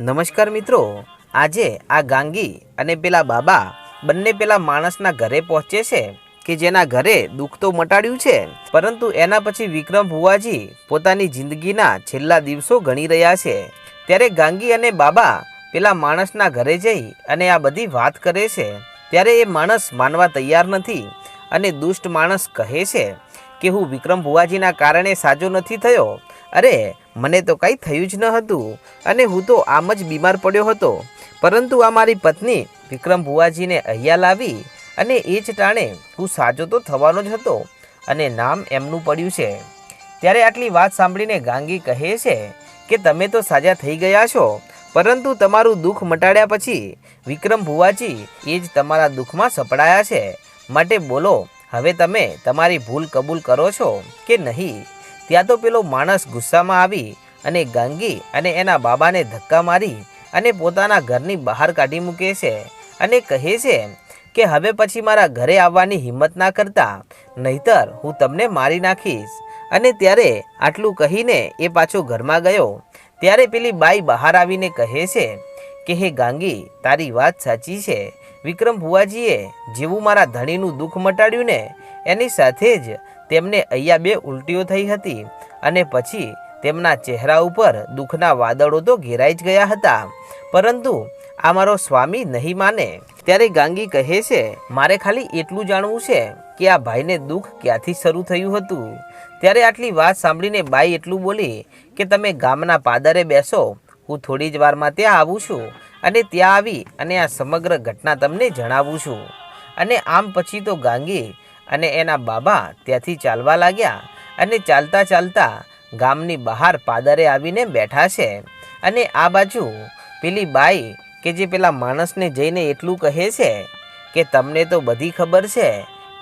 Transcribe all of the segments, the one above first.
નમસ્કાર મિત્રો. આજે આ ગાંગી અને પેલા બાબા બંને પેલા માણસના ઘરે પહોંચે છે કે જેના ઘરે દુઃખ તો મટાડ્યું છે, પરંતુ એના પછી વિક્રમ ભુવાજી પોતાની જિંદગીના છેલ્લા દિવસો ગણી રહ્યા છે. ત્યારે ગાંગી અને બાબા પેલા માણસના ઘરે જઈ અને આ બધી વાત કરે છે. ત્યારે એ માણસ માનવા તૈયાર નથી અને દુષ્ટ માણસ કહે છે કે હું વિક્રમ ભુવાજીના કારણે સાજો નથી થયો અરે, મને તો કંઈ થયું જ ન હતું અને હું તો આમ જ બીમાર પડ્યો હતો. પરંતુ આ મારી પત્ની વિક્રમ ભુવાજીને અહીંયા લાવી અને એ જ ટાણે હું સાજો તો થવાનો જ હતો અને નામ એમનું પડ્યું છે. ત્યારે આટલી વાત સાંભળીને ગાંગી કહે છે કે તમે તો સાજા થઈ ગયા છો, પરંતુ તમારું દુઃખ મટાડ્યા પછી વિક્રમ ભુવાજી એ જ તમારા દુઃખમાં સપડાયા છે. માટે બોલો, હવે તમે તમારી ભૂલ કબૂલ કરો છો કે નહીં? ત્યાં તો પેલો માણસ ગુસ્સામાં આવી અને ગાંગી અને એના બાબાને ધક્કા મારી અને પોતાના ઘરની બહાર કાઢી મૂકે છે અને કહે છે કે હવે પછી મારા ઘરે આવવાની હિંમત ના કરતા, નહીતર હું તમને મારી નાખીશ. અને ત્યારે આટલું કહીને એ પાછો ઘરમાં ગયો. ત્યારે પેલી બાઈ બહાર આવીને કહે છે કે, હે ગાંગી, તારી વાત સાચી છે. વિક્રમ ભુવાજીએ જેવું મારા ધણીનું દુઃખ મટાડ્યું ને, એની સાથે જ તેમને અહીંયા બે ઉલટીઓ થઈ હતી અને પછી તેમના ચહેરા ઉપર દુઃખના વાદળો તો ઘેરાઈ જ ગયા હતા. પરંતુ આ મારો સ્વામી નહીં માને. ત્યારે ગાંગી કહે છે, મારે ખાલી એટલું જાણવું છે કે આ ભાઈને દુઃખ ક્યાંથી શરૂ થયું હતું? ત્યારે આટલી વાત સાંભળીને બાઈ એટલું બોલી કે, તમે ગામના પાદરે બેસો, હું થોડી જ વારમાં ત્યાં આવું છું અને ત્યાં આવી અને આ સમગ્ર ઘટના તમને જણાવું છું. અને આમ પછી તો ગાંગી અને એના બાબા ત્યાંથી ચાલવા લાગ્યા અને ચાલતા ચાલતા ગામની બહાર પાદરે આવીને બેઠા છે. અને આ બાજુ પેલી બાઈ કે જે પેલા માણસને જઈને એટલું કહે છે કે તમને તો બધી ખબર છે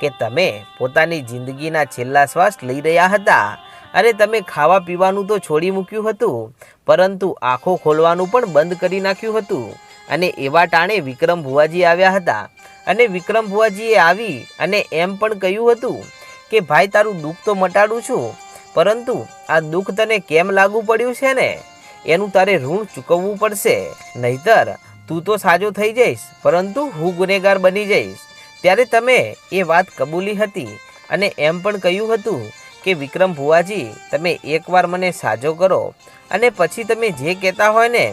કે તમે પોતાની જિંદગીના છેલ્લા શ્વાસ લઈ રહ્યા હતા અને તમે ખાવા પીવાનું તો છોડી મૂક્યું હતું, પરંતુ આંખો ખોલવાનું પણ બંધ કરી નાખ્યું હતું. અને એવા ટાણે વિક્રમ ભુવાજી આવ્યા હતા. અને વિક્રમ ભુવાજીએ આવી અને એમ પણ કહ્યું હતું કે, ભાઈ, તારું દુઃખ તો મટાડું છું, પરંતુ આ દુઃખ તને કેમ લાગુ પડ્યું છે ને? એનું તારે ઋણ ચૂકવવું પડશે. નહીતર તું તો સાજો થઈ જઈશ, પરંતુ હું ગુનેગાર બની જઈશ. ત્યારે તમે એ વાત કબૂલી હતી અને એમ પણ કહ્યું હતું કે, વિક્રમ ભુવાજી, તમે એકવાર મને સાજો કરો અને પછી તમે જે કહેતા હોય ને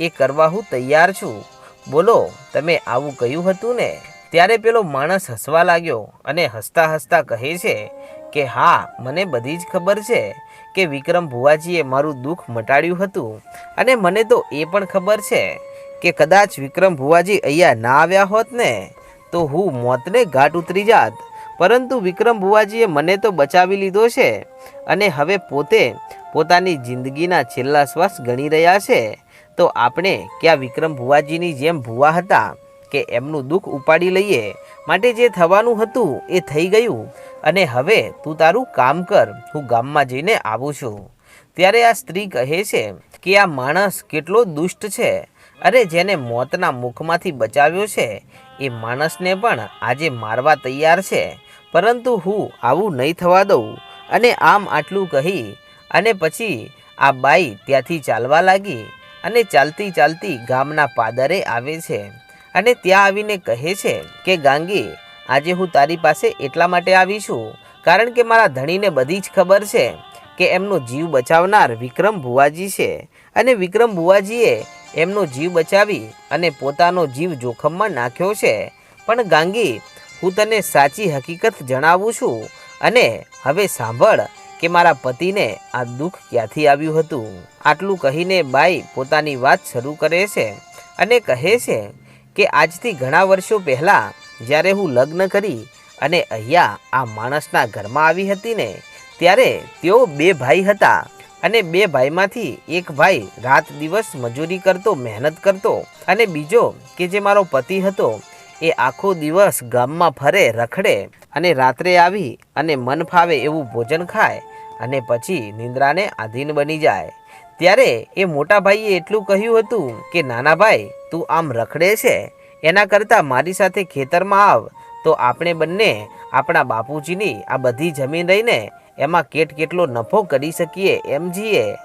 એ કરવા હું તૈયાર છું. બોલો, તમે આવું કહ્યું હતું ને? ત્યારે પેલો માણસ હસવા લાગ્યો અને હસતા હસતા કહે છે કે, હા, મને બધી જ ખબર છે કે વિક્રમ ભુવાજીએ મારું દુઃખ મટાડ્યું હતું. અને મને તો એ પણ ખબર છે કે કદાચ વિક્રમ ભુવાજી અહીંયા ના આવ્યા હોત ને, તો હું મોતને ઘાટ ઉતરી જાત. પરંતુ વિક્રમ ભુવાજીએ મને તો બચાવી લીધો છે. અને હવે પોતે પોતાની જિંદગીના છેલ્લા શ્વાસ ગણી રહ્યા છે. તો આપણે ક્યાં વિક્રમ ભુવાજીની જેમ ભુવા હતા કે એમનું દુઃખ ઉપાડી લઈએ માટે જે થવાનું હતું એ થઈ ગયું. અને હવે તું તારું કામ કર, હું ગામમાં જઈને આવું છું. ત્યારે આ સ્ત્રી કહે છે કે આ માણસ કેટલો દુષ્ટ છે અરે જેને મોતના મુખમાંથી બચાવ્યો છે, એ માણસને પણ આજે મારવા તૈયાર છે. પરંતુ હું આવું નહીં થવા દઉં. અને આમ આટલું કહી અને પછી આ બાઈ ત્યાંથી ચાલવા લાગી. અને ચાલતી ચાલતી ગામના પાદરે આવે છે. અને ત્યાં આવીને કહે છે કે, ગાંગી, આજે હું તારી પાસે એટલા માટે આવી છું, કારણ કે મારા ધણીને બધી જ ખબર છે કે એમનો જીવ બચાવનાર વિક્રમ ભુવાજી છે. અને વિક્રમ ભુવાજીએ એમનો જીવ બચાવી અને પોતાનો જીવ જોખમમાં નાખ્યો છે. પણ ગાંગી, હું તને સાચી હકીકત જણાવું છું અને હવે સાંભળ કે મારા પતિને આ દુઃખ ક્યાંથી આવ્યું હતું? આટલું કહીને બાઈ પોતાની વાત શરૂ કરે છે અને કહે છે કે આજથી ઘણા વર્ષો પહેલાં જ્યારે હું લગ્ન કરી અને અહીંયા આ માણસના ઘરમાં આવી હતી ને, ત્યારે તેઓ બે ભાઈ હતા અને બે ભાઈમાંથી એક ભાઈ રાત દિવસ મજૂરી કરતો, મહેનત કરતો અને બીજો કે જે મારો પતિ હતો એ આખો દિવસ ગામમાં ફરે, રખડે અને રાત્રે આવી અને મન ફાવે એવું ભોજન ખાય અને પછી નિંદ્રાને આધીન બની જાય. ત્યારે એ મોટા ભાઈએ એટલું કહ્યું હતું કે, નાના ભાઈ, તું આમ રખડે છે? એના કરતાં મારી સાથે ખેતરમાં આવ. તો આપણે બંને, આપણા બાપુજીની આ બધી જમીન રહીને એમાં કેટ કેટલો નફો કરી શકીએ એમ જીએ.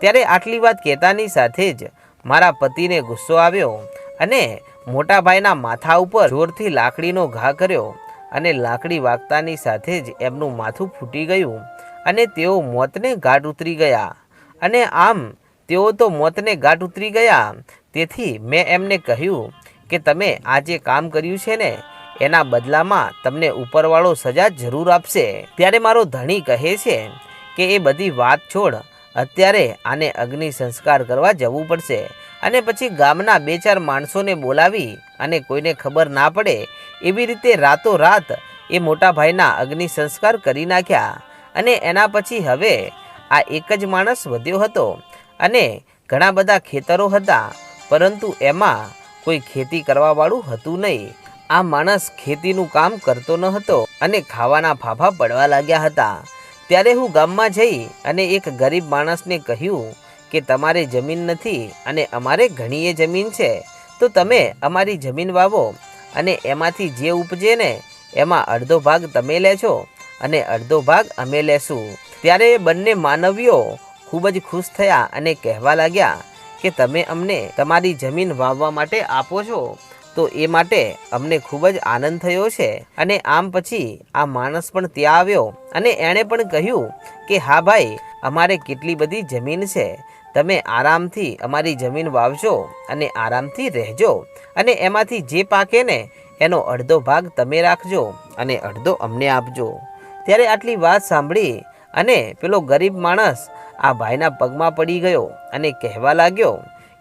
ત્યારે આટલી વાત કહેતાની સાથે જ મારા પતિને ગુસ્સો આવ્યો અને મોટા ભાઈના માથા ઉપર જોરથી લાકડીનો ઘા કર્યો અને લાકડી વાગતાની સાથે જ એમનું માથું ફૂટી ગયું અને તેઓ મોતને ઘાટ ઉતરી ગયા. અને આમ તેઓ તો મોતને ઘાટ ઉતરી ગયા. તેથી મેં એમને કહ્યું કે તમે આ જે કામ કર્યું છે ને, એના બદલામાં તમને ઉપરવાળો સજા જરૂર આપશે. ત્યારે મારો ધણી કહે છે કે એ બધી વાત છોડ, અત્યારે આને અગ્નિ સંસ્કાર કરવા જવું પડશે. અને પછી ગામના બે ચાર માણસોને બોલાવી અને કોઈને ખબર ના પડે, એવી રીતે રાતોરાત એ મોટા ભાઈના અગ્નિ સંસ્કાર કરી નાખ્યા. અને એના પછી હવે આ એક જ માણસ વધ્યો હતો અને ઘણા બધા ખેતરો હતા, પરંતુ એમાં કોઈ ખેતી કરવાવાળું હતું નહીં. આ માણસ ખેતીનું કામ કરતો ન હતો અને ખાવાના ફાફા પડવા લાગ્યા હતા. ત્યારે હું ગામમાં જઈ અને એક ગરીબ માણસને કહ્યું કે તમારે જમીન નથી અને અમારે ઘણીએ જમીન છે, તો તમે અમારી જમીન વાવો અને એમાંથી જે ઉપજે ને, એમાં અડધો ભાગ તમે લેજો અને અડધો ભાગ અમે લેશું. ત્યારે બંને માનવીઓ ખૂબ જ ખુશ થયા અને કહેવા લાગ્યા કે તમે અમને તમારી જમીન વાવવા માટે આપો છો, તો એ માટે અમને ખૂબ જ આનંદ થયો છે. અને આમ પછી આ માણસ પણ ત્યાં આવ્યો અને એણે પણ કહ્યું કે હા ભાઈ, અમારે કેટલી બધી જમીન છે તમે આરામથી અમારી જમીન વાવજો અને આરામથી રહેજો અને એમાંથી જે પાકે ને, એનો અડધો ભાગ તમે રાખજો અને અડધો અમને આપજો. ત્યારે આટલી વાત સાંભળી અને પેલો ગરીબ માણસ આ ભાઈના પગમાં પડી ગયો અને કહેવા લાગ્યો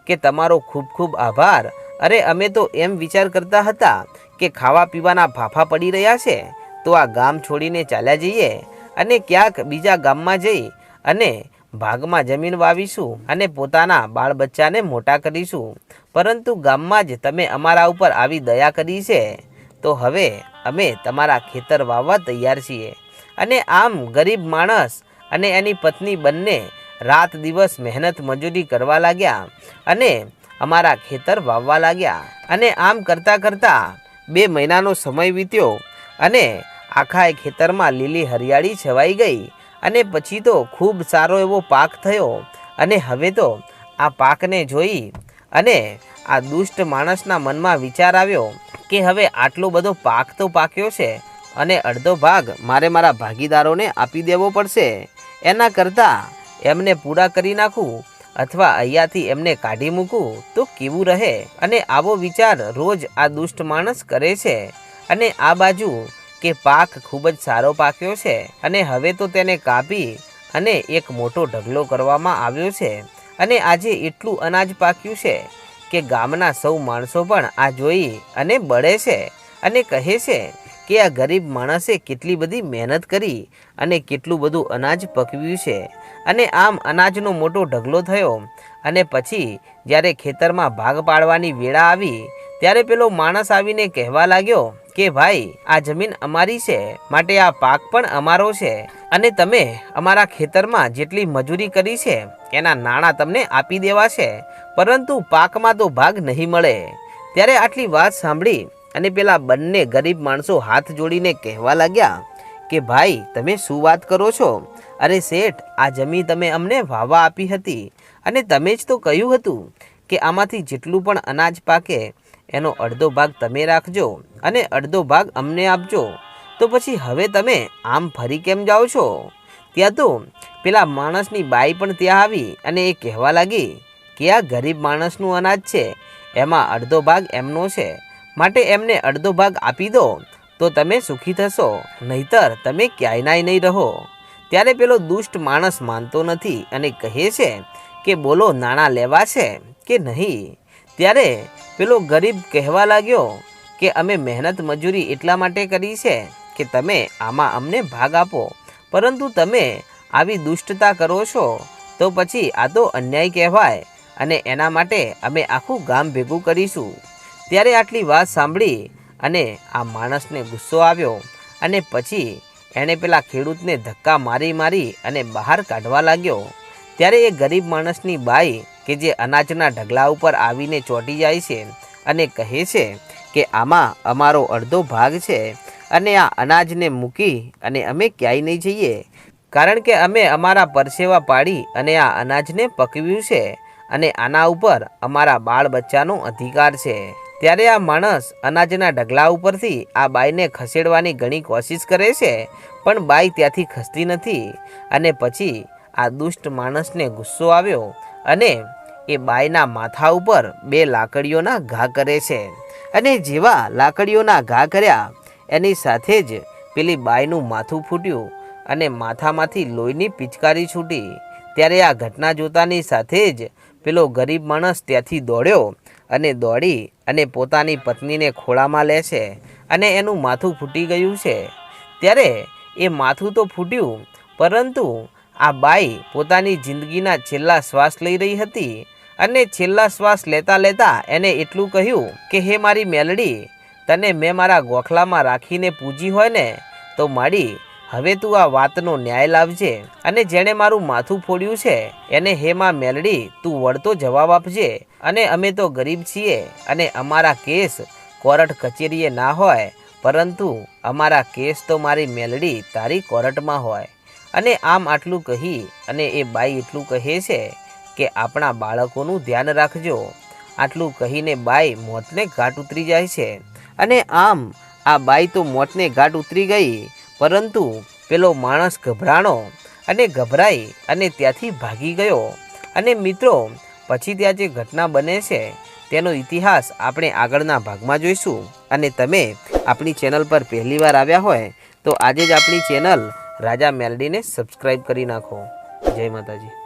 કે તમારો ખૂબ ખૂબ આભાર. અરે અમે તો એમ વિચાર કરતા હતા કે ખાવા પીવાના ફાફા પડી રહ્યા છે, તો આ ગામ છોડીને ચાલ્યા જઈએ અને ક્યાંક બીજા ગામમાં જઈ અને ભાગમાં જમીન વાવીશું અને પોતાના બાળ બચ્ચાને મોટા કરીશું. પરંતુ ગામમાં જ તમે અમારા ઉપર આવી દયા કરી છે. તો હવે અમે તમારા ખેતર વાવવા તૈયાર છીએ. અને આમ ગરીબ માણસ અને એની પત્ની બંને રાત દિવસ મહેનત મજૂરી કરવા લાગ્યા અને અમારા ખેતર વાવવા લાગ્યા. અને આમ કરતાં કરતાં બે મહિનાનો સમય વીત્યો અને આખા એ ખેતરમાં લીલી હરિયાળી છવાઈ ગઈ. અને પછી તો ખૂબ સારો એવો પાક થયો. અને હવે તો આ પાકને જોઈ અને આ દુષ્ટ માણસના મનમાં વિચાર આવ્યો કે હવે આટલો બધો પાક તો પાક્યો છે અને અડધો ભાગ મારે મારા ભાગીદારોને આપી દેવો પડશે. એના કરતાં એમને પૂરા કરી નાખું અથવા અહીંયાથી એમને કાઢી મૂકું તો કેવું રહે? અને આવો વિચાર રોજ આ દુષ્ટ માણસ કરે છે. અને આ બાજુ કે પાક ખૂબ જ સારો પાક્યો છે અને હવે તો તેને કાપી અને એક મોટો ઢગલો કરવામાં આવ્યો છે. અને આજે એટલું અનાજ પાક્યું છે કે ગામના સૌ માણસો પણ આ જોઈ અને બળે છે અને કહે છે કે આ ગરીબ માણસે કેટલી બધી મહેનત કરી અને કેટલું બધું અનાજ પકવ્યું છે. અને આમ અનાજનો મોટો ઢગલો થયો અને પછી જ્યારે ખેતરમાં ભાગ પાડવાની વેળા આવી, ત્યારે પેલો માણસ આવીને કહેવા લાગ્યો કે ભાઈ, આ જમીન અમારી છે, માટે આ પાક પણ અમારો છે. અને તમે અમારા ખેતરમાં જેટલી મજૂરી કરી છે, એના નાણાં તમને આપી દેવા છે. પરંતુ પાકમાં તો ભાગ નહીં મળે. ત્યારે આટલી વાત સાંભળી અને પેલા બંને ગરીબ માણસો હાથ જોડીને કહેવા લાગ્યા કે, ભાઈ, તમે શું વાત કરો છો? અરે શેઠ, આ જમીન તમે અમને વાવા આપી હતી. અને તમે જ તો કહ્યું હતું કે, આમાંથી જેટલું પણ અનાજ પાકે એનો અડધો ભાગ તમે રાખજો અને અડધો ભાગ અમને આપજો. તો પછી હવે તમે આમ ફરી કેમ જાઓ છો? ત્યાં તો પેલા માણસની બાઈ પણ ત્યાં આવી અને એ કહેવા લાગી કે આ ગરીબ માણસનું અનાજ છે, એમાં અડધો ભાગ એમનો છે. માટે એમને અડધો ભાગ આપી દો, તો તમે સુખી થશો, નહીતર તમે ક્યાંય નહીં રહો. ત્યારે પેલો દુષ્ટ માણસ માનતો નથી અને કહે છે કે બોલો, નાણાં લેવા છે કે નહીં? ત્યારે પેલો ગરીબ કહેવા લાગ્યો કે અમે મહેનત મજૂરી એટલા માટે કરી છે કે તમે આમાં અમને ભાગ આપો. પરંતુ તમે આવી દુષ્ટતા કરો છો, તો પછી આ તો અન્યાય કહેવાય અને એના માટે અમે આખું ગામ ભેગું કરીશું. ત્યારે આટલી વાત સાંભળી અને આ માણસને ગુસ્સો આવ્યો અને પછી એણે પેલા ખેડૂતને ધક્કા મારી મારી અને બહાર કાઢવા લાગ્યો. ત્યારે એ ગરીબ માણસની બાઈ કે જે અનાજના ઢગલા ઉપર આવીને ચોંટી જાય છે અને કહે છે કે આમાં અમારો અડધો ભાગ છે અને આ અનાજને મૂકી અને અમે ક્યાંય નહીં જઈએ. કારણ કે અમે અમારા પરસેવા પાડી અને આ અનાજને પકવ્યું છે અને આના ઉપર અમારા બાળ બચ્ચાનો અધિકાર છે. ત્યારે આ માણસ અનાજના ઢગલા ઉપરથી આ બાઈને ખસેડવાની ઘણી કોશિશ કરે છે, પણ બાઈ ત્યાંથી ખસતી નથી અને પછી આ દુષ્ટ માણસને ગુસ્સો આવ્યો અને એ બાયના માથા ઉપર બે લાકડીઓના ઘા કરે છે. અને જેવા લાકડીઓના ઘા કર્યા, એની સાથે જ પેલી બાયનું માથું ફૂટ્યું અને માથામાંથી લોહીની પિચકારી છૂટી. ત્યારે આ ઘટના જોતાની સાથે જ પેલો ગરીબ માણસ ત્યાંથી દોડ્યો અને દોડી અને પોતાની પત્નીને ખોળામાં લે છે અને એનું માથું ફૂટી ગયું છે. ત્યારે એ માથું તો ફૂટ્યું, પરંતુ આ બાઈ પોતાની જિંદગીના છેલ્લા શ્વાસ લઈ રહી હતી અને છેલ્લા શ્વાસ લેતા લેતા એને એટલું કહ્યું કે, હે મારી મેલડી, તને મેં મારા ગોખલામાં રાખીને પૂજી હોય ને, તો માડી, હવે તું આ વાતનો ન્યાય લાવજે અને જેણે મારું માથું ફોડ્યું છે, એને હે માં મેલડી, તું વળતો જવાબ આપજે અને અમે તો ગરીબ છીએ અને અમારા કેસ કોર્ટ કચેરીએ ના હોય, પરંતુ અમારા કેસ તો મારી મેલડી તારી કોર્ટમાં હોય. અને આમ આટલું કહી અને એ બાઈ એટલું કહે છે કે આપણા બાળકોનું ધ્યાન રાખજો. આટલું કહીને બાઈ મોતને ઘાટ ઉતરી જાય છે. અને આમ, આ બાઈ તો મોતને ઘાટ ઉતરી ગઈ, પરંતુ પેલો માણસ ગભરાણો અને ગભરાઈ અને ત્યાંથી ભાગી ગયો. અને મિત્રો, પછી ત્યાં જે ઘટના બને છે, તેનો ઇતિહાસ આપણે આગળના ભાગમાં જોઈશું. અને તમે આપણી ચેનલ પર પહેલીવાર આવ્યા હોય, તો આજે જ આપણી ચેનલ રાજા મેલડીને સબસ્ક્રાઈબ કરી નાખો. જય માતાજી.